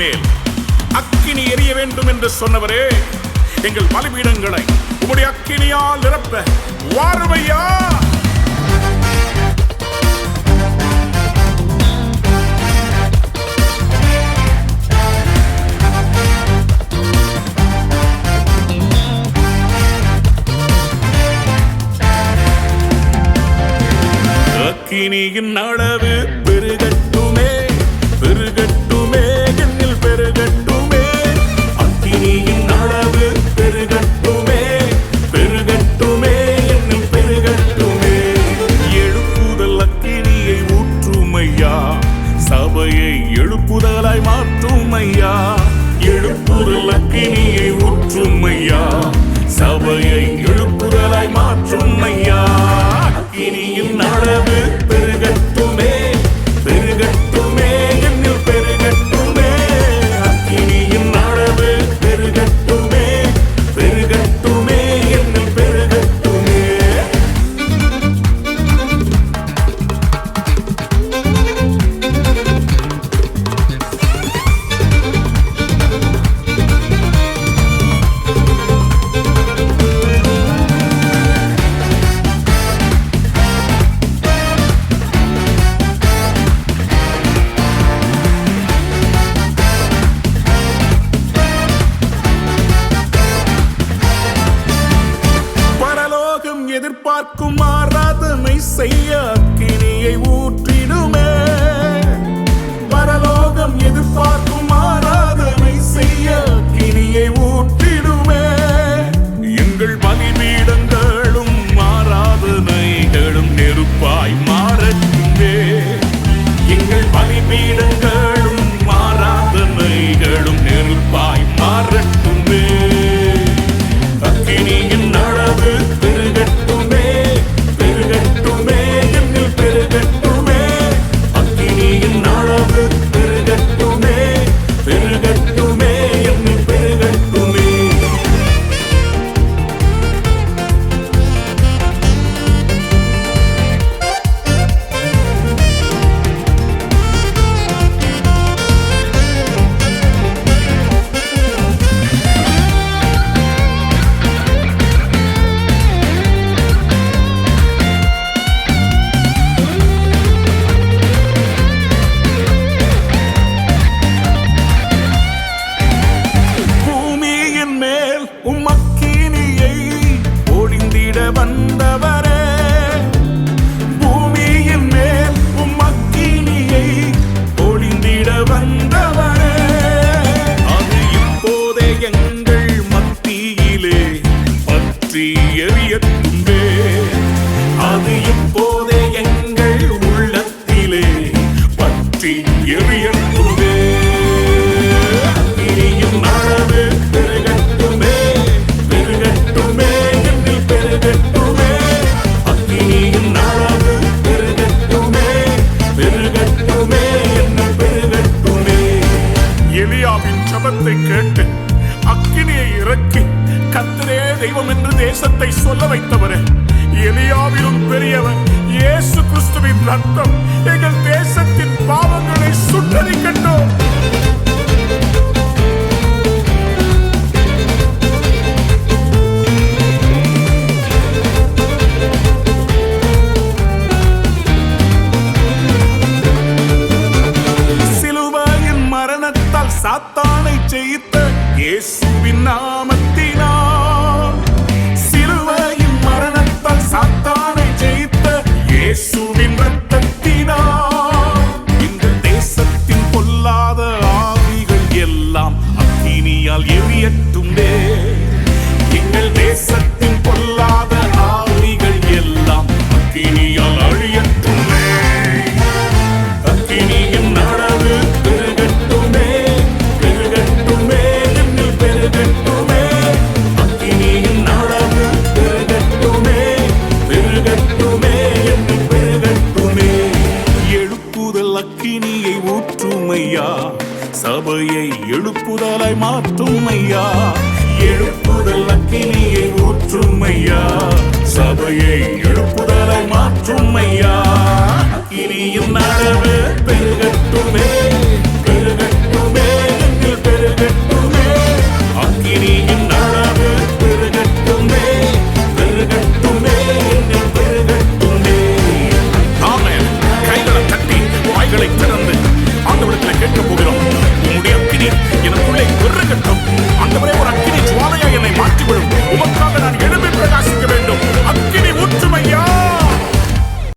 மேல். அக்கினி எரிய வேண்டும் என்று சொன்னவரே எங்கள் பலிபீடங்களை உங்களுடைய அக்கினியால் நிரப்ப வாருமையா? அக்கினியின் அளவு பார்க்கும் ஆராதனை செய்ய அக்கினியை ஊற்றிடுமே. பரலோகம் எதிர்பார்க்கும் ஆராதனை செய்ய வந்த ஜபத்தை கேட்டு அக்கினியை இறக்கி கத்திரே தெய்வம் என்று தேசத்தை சொல்ல வைத்தவர். எலியாவிலும் பெரியவர் இயேசு கிறிஸ்துவின் ரத்தம் Yesuvin கூற்றுமையா சபையை எழுப்புதலாய் மாற்றுமையா? எழுப்புதல் அக்கினியை ஊற்றுமையா? சபையை எழுப்புதல்